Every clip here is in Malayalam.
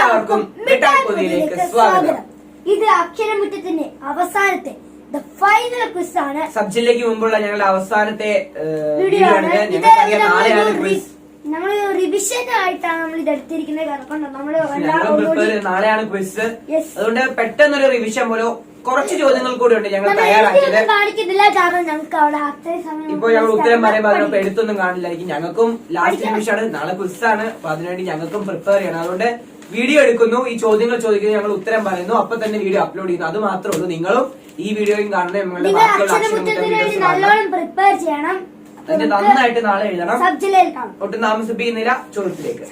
എല്ലാവർക്കും മിഠായി പൊതിയിലേക്ക് സ്വാഗതം. ഇത് അക്ഷരമുറ്റത്തിന്റെ അവസാനത്തെ ഫൈനൽ ക്വിസ് ആണ്. സബ് ജില്ലയ്ക്ക് മുമ്പുള്ള ഞങ്ങളുടെ അവസാനത്തെ വീഡിയോ ആണ്. നാളെയാണ് ക്വിസ് നമ്മൾ റിവിഷൻ ആയിട്ടാണ് നമ്മൾ ഇത് എടുത്തിരിക്കുന്നത്. കാരണം നമ്മൾ നാളെയാണ് ക്വിസ്. അതുകൊണ്ട് പെട്ടെന്നൊരു റിവിഷൻ പോലെ കുറച്ച് ചോദ്യങ്ങൾ കൂടി ഉണ്ട് ഞങ്ങൾ തയ്യാറാക്കിയത്. കാണിക്കുന്നില്ല. കാരണം ഞങ്ങൾക്ക് അവിടെ ഇപ്പൊ ഞങ്ങൾ ഉത്തരം പറയുമ്പോൾ അതിനൊപ്പം പഠിക്കും. എഴുത്തൊന്നും കാണില്ലായിരിക്കും ഞങ്ങൾക്കും ലാസ്റ്റ്. നിമിഷമാണ് നാളെ ക്വിസ് ആണ്. അപ്പൊ അതിനുവേണ്ടി ഞങ്ങൾക്കും പ്രിപ്പയർ ചെയ്യണം. അതുകൊണ്ട് വീഡിയോ എടുക്കുന്നു. ഈ ചോദ്യങ്ങൾ ചോദിക്കുന്നു ഞങ്ങൾ ഉത്തരം പറയുന്നു. അപ്പൊ തന്നെ വീഡിയോ അപ്ലോഡ് ചെയ്യുന്നു. അത് മാത്രമേ ഉള്ളൂ. നിങ്ങളും ഈ വീഡിയോയും ബാക്കിയുള്ള. നല്ലോണം പ്രിപ്പയർ ചെയ്യണം. അതിന്റെ നന്നായിട്ട് നാളെ എഴുതണം. ഒട്ടും താമസിപ്പിക്കുന്നില്ല ചോദ്യത്തിലേക്ക്.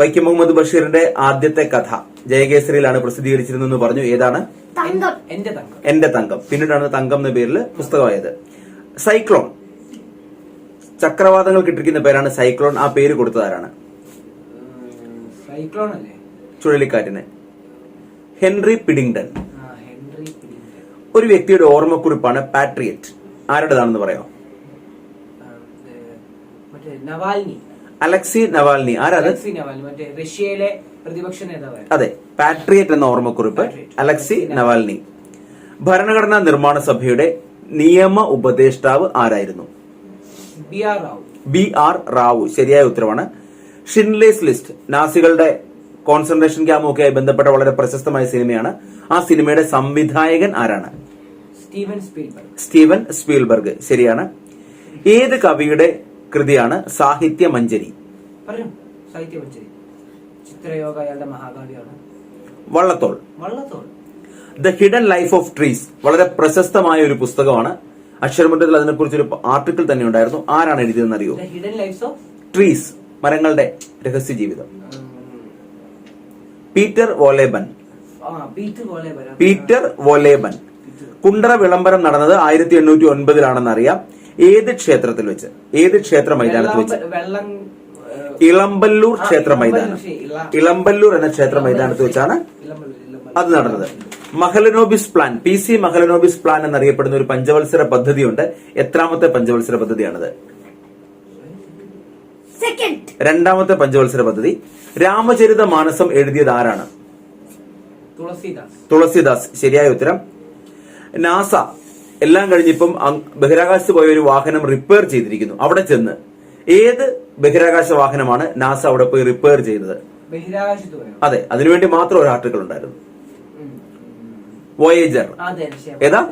വൈക്കം മുഹമ്മദ് ബഷീറിന്റെ ആദ്യത്തെ കഥ. ജയകേസരിയിലാണ് പ്രസിദ്ധീകരിച്ചിരുന്നെന്ന് പറഞ്ഞു. ഏതാണ്? തങ്കം. എന്റെ തങ്കം. എന്റെ തങ്കം. പിന്നീടാണ് തങ്കം എന്ന പേരിൽ പുസ്തകമായത്. സൈക്ലോൺ. ചക്രവാതങ്ങൾ കിട്ടിരിക്കുന്ന പേരാണ് സൈക്ലോൺ. ആ പേര് കൊടുത്തതാരാണ്? സൈക്ലോൺ അല്ലേ? ചുഴലിക്കാറ്റിന്. Henry Piddington. ഒരു വ്യക്തിയുടെ ഓർമ്മക്കുറിപ്പാണ് പാട്രിയറ്റ്. ആരുടേതാണെന്ന് പറയാം അലക്സി നവാൽനി. ആരാത്? റഷ്യയിലെ പ്രതിപക്ഷ നേതാവ് അതെ പാട്രിയറ്റ് എന്ന ഓർമ്മക്കുറിപ്പ് അലക്സി നവാൽനി. ഭരണഘടനാ നിർമ്മാണ സഭയുടെ നിയമ ഉപദേഷ്ടാവ് ആരായിരുന്നു? B R Rao. B R Rao. ശരിയായ ഉത്തരവാണ്. ഷിൻലേസ് ലിസ്റ്റ് നാസികളുടെ കോൺസെൻട്രേഷൻ ക്യാമ്പുമൊക്കെയായി ബന്ധപ്പെട്ട വളരെ പ്രശസ്തമായ സിനിമയാണ്. ആ സിനിമയുടെ സംവിധായകൻ ആരാണ്? സ്റ്റീവൻ സ്പീൽബർഗ് സ്റ്റീവൻ സ്പീൽബർഗ് ശരിയാണ്. ഏത് കവിയുടെ കൃതിയാണ് സാഹിത്യ മഞ്ജരി? സാഹിത്യമഞ്ചരി ചിത്രയോഗ അയാളുടെ മഹാകാവ്യമാണ്. Vallathol. Vallathol. The hidden life of trees വളരെ പ്രശസ്തമായ ഒരു പുസ്തകമാണ്. അക്ഷരമുറ്റത്തിൽ അതിനെക്കുറിച്ച് ഒരു ആർട്ടിക്കിൾ തന്നെ ഉണ്ടായിരുന്നു. ആരാണ് എഴുതിയതെന്ന് അറിയോ ഹിഡൻ ലൈഫ് ഓഫ് ട്രീസ് മരങ്ങളുടെ രഹസ്യ ജീവിതം Peter Wohlleben Peter Wohlleben Kundara വിളംബരം നടന്നത് ആയിരത്തി എണ്ണൂറ്റി ഒൻപതിലാണെന്ന് അറിയാം ഏത് ക്ഷേത്രത്തിൽ വെച്ച്? ഏത് ക്ഷേത്ര മൈതാനത്ത് വെച്ച്? ഇളമ്പല്ലൂർ ക്ഷേത്ര മൈതാനം. ഇളമ്പല്ലൂർ എന്ന ക്ഷേത്ര മൈതാനത്ത് വെച്ചാണ്. അത് നടന്നത്. Mahalanobis plan P C Mahalanobis plan എന്നറിയപ്പെടുന്ന ഒരു പഞ്ചവത്സര പദ്ധതിയുണ്ട്. എത്രാമത്തെ പഞ്ചവത്സര പദ്ധതിയാണത്? രണ്ടാമത്തെ പഞ്ചവത്സര പദ്ധതി. രാമചരിത മാനസം എഴുതിയത് ആരാണ്? തുളസീദാസ്. തുളസിദാസ്. ശരിയായ ഉത്തരം. നാസ. എല്ലാം കഴിഞ്ഞിപ്പം ബഹിരാകാശത്ത് പോയ ഒരു വാഹനം റിപ്പയർ ചെയ്തിരിക്കുന്നു. അവിടെ ചെന്ന്. ഏത് ബഹിരാകാശ വാഹനമാണ് നാസ അവിടെ പോയി റിപ്പയർ ചെയ്തത്? അതെ. അതിനുവേണ്ടി മാത്രം ഒരു ആർട്ടിക്കിൾ ഉണ്ടായിരുന്നു. വോയേജർ അതെ ശരി. ഏതാ?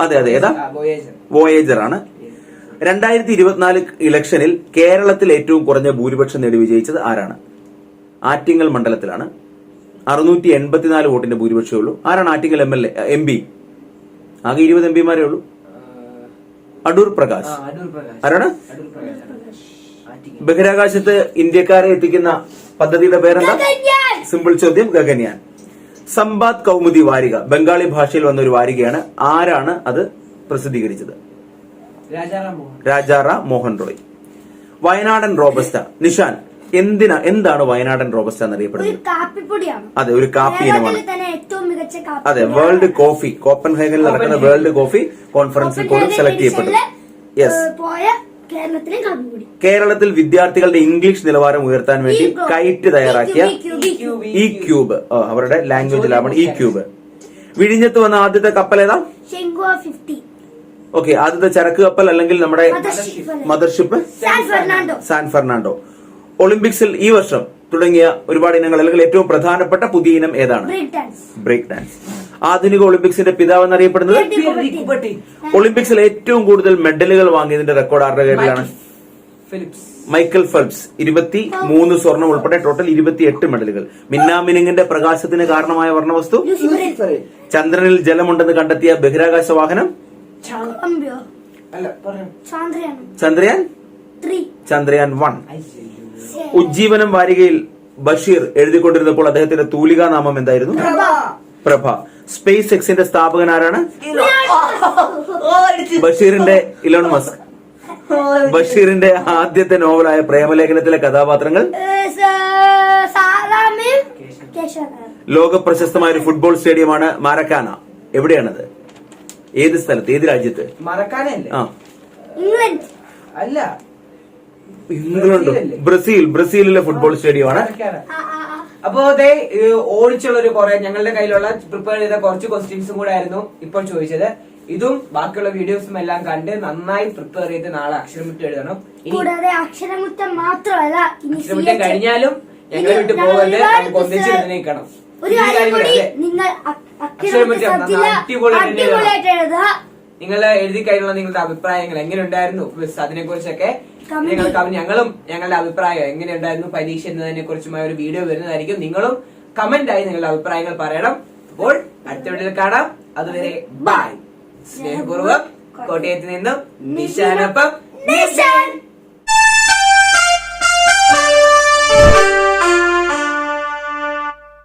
അതെ, അതെ, ഏതാ? വോയേജർ വോയേജർ ആണ്. രണ്ടായിരത്തി ഇരുപത്തിനാല് ഇലക്ഷനിൽ കേരളത്തിൽ ഏറ്റവും കുറഞ്ഞ ഭൂരിപക്ഷം നേടി വിജയിച്ചത് ആരാണ്? ആറ്റിങ്ങൽ മണ്ഡലത്തിലാണ്. അറുന്നൂറ്റി എൺപത്തിനാല് വോട്ടിന്റെ ഭൂരിപക്ഷമേ ഉള്ളൂ. ആരാണ് Attingal M L A M P? ആകെ ഇരുപത് എം പിമാരേ ഉള്ളൂ. അടൂർ പ്രകാശ്. ആരാണ്. ബഹിരാകാശത്ത് ഇന്ത്യക്കാരെ എത്തിക്കുന്ന പദ്ധതിയുടെ പേരെന്താ. സിമ്പിൾ ചോദ്യം ഗഗന്യാൻ സംബാദ് കൗമുദി വാരിക ബംഗാളി ഭാഷയിൽ വന്ന ഒരു വാരികയാണ്. ആരാണ് അത് പ്രസിദ്ധീകരിച്ചത്? രാജാറാം മോഹൻ റോയ്. വയനാടൻ റോബസ്റ്റ. നിഷാൻ എന്തിനാ എന്താണ് വയനാടൻ റോബസ്റ്റ എന്നറിയപ്പെടുന്നത്? കാപ്പിപ്പൊടിയാണ്. അതെ ഒരു കാപ്പി ഇനമാണ് കേരളത്തിൽ തന്നെ ഏറ്റവും മികച്ച കാപ്പി അതെ വേൾഡ് കോഫി കോപ്പൻഹേഗനിൽ നടക്കുന്ന വേൾഡ് കോഫി കോൺഫറൻസിൽ പോലും സെലക്ട് ചെയ്യപ്പെട്ടു യെസ് പോയ കേരളത്തിലെ കാപ്പിപ്പൊടി. കേരളത്തിൽ വിദ്യാർത്ഥികളുടെ ഇംഗ്ലീഷ് നിലവാരം ഉയർത്താൻ വേണ്ടി കൈറ്റ് തയ്യാറാക്കിയ ഇ ക്യൂബ് ഓ, അവരുടെ ലാംഗ്വേജിലാണ് ഇ ക്യൂബ്. വിഴിഞ്ഞത്ത് വന്ന ആദ്യത്തെ കപ്പൽ ഏതാ ഓക്കെ ആദ്യത്തെ ചരക്ക് കപ്പൽ അല്ലെങ്കിൽ നമ്മുടെ mothership. San Fernando. San Fernando. ഒളിമ്പിക്സിൽ ഈ വർഷം തുടങ്ങിയ ഒരുപാട് ഇനങ്ങൾ അല്ലെങ്കിൽ ഏറ്റവും പ്രധാനപ്പെട്ട പുതിയ ഇനം ഏതാണ്? ബ്രേക്ക് ഡാൻസ് ആധുനിക ഒളിമ്പിക്സിന്റെ പിതാവ് എന്നറിയപ്പെടുന്നത്. ഒളിമ്പിക്സിൽ ഏറ്റവും കൂടുതൽ മെഡലുകൾ വാങ്ങിയതിന്റെ റെക്കോർഡ് ആരുടെ കയ്യിലാണ്? ഫിലിപ്സ്. Michael Phelps. ഇരുപത്തി മൂന്ന് സ്വർണം ഉൾപ്പെടെ ടോട്ടൽ ഇരുപത്തിയെട്ട് മെഡലുകൾ. മിന്നാമിനുങ്ങിന്റെ പ്രകാശത്തിന് കാരണമായ വർണവസ്തു? ചന്ദ്രനിൽ ജലമുണ്ടെന്ന് കണ്ടെത്തിയ ബഹിരാകാശ വാഹനം? ചന്ദ്രയാൻ? ചന്ദ്രയാൻ വൺ. ഉജ്ജീവനം വാരികയിൽ ബഷീർ എഴുതിക്കൊണ്ടിരുന്നപ്പോൾ അദ്ദേഹത്തിന്റെ തൂലികാ നാമം എന്തായിരുന്നു? പ്രഭ. സ്പേസ് എക്സിന്റെ സ്ഥാപകൻ ആരാണ്? ബഷീറിന്റെ ഇലോൺ മസ്ക്. ബഷീറിന്റെ ആദ്യത്തെ നോവലായ പ്രേമലേഖനത്തിലെ കഥാപാത്രങ്ങൾ? ലോക പ്രശസ്തമായ ഒരു ഫുട്ബോൾ സ്റ്റേഡിയമാണ് മാരക്കാന. എവിടെയാണത്? ഏത് സ്ഥലത്ത്? ഏത് രാജ്യത്ത്? മറക്കാനല്ലേ? ആ. ഇംഗ്ലണ്ട്. അല്ല. ഇംഗ്ലണ്ട്. ബ്രസീൽ. ബ്രസീലിലെ ഫുട്ബോൾ സ്റ്റേഡിയമാണ്. അപ്പോ അതെ ഓടിച്ചുള്ള ഒരു കുറെ ഞങ്ങളുടെ കയ്യിലുള്ള പ്രിപ്പയർ ചെയ്ത കുറച്ച് ക്വസ്റ്റ്യൻസും കൂടെ ആയിരുന്നു ഇപ്പോൾ ചോദിച്ചത്. ഇതും ബാക്കിയുള്ള വീഡിയോസും എല്ലാം കണ്ട് നന്നായി പ്രിപ്പയർ ചെയ്ത് നാളെ അക്ഷരമുറ്റം എഴുതണം. കൂടാതെ അക്ഷരമുറ്റം മാത്രമല്ല ഇനി അക്ഷരമുറ്റം കഴിഞ്ഞാലും ഞങ്ങളെ വിട്ട് നമുക്ക് ഒരു കാര്യം കൂടി നിങ്ങൾ അടിപൊളിയായിട്ട് എഴുതുക. എഴുതി കഴിഞ്ഞുള്ള നിങ്ങളുടെ അഭിപ്രായങ്ങൾ എങ്ങനെ ഉണ്ടായിരുന്നു? അതിനെ കുറിച്ചൊക്കെ Comment നിങ്ങൾ ചെയ്യ്. കമ- ഞങ്ങളും ഞങ്ങളുടെ അഭിപ്രായം എങ്ങനെ ഉണ്ടായിരുന്നു? പരീക്ഷ എന്നതിനെ കുറിച്ചുമായ ഒരു വീഡിയോ വരുന്നതായിരിക്കും. നിങ്ങളും കമന്റ് ആയി നിങ്ങളുടെ അഭിപ്രായങ്ങൾ പറയണം. അപ്പോൾ അടുത്ത വീഡിയോയിൽ കാണാം. അതുവരെ ബൈ. സ്നേഹപൂർവം കോട്ടയത്ത് നിന്നും നിശാനൊപ്പം നിശാൻ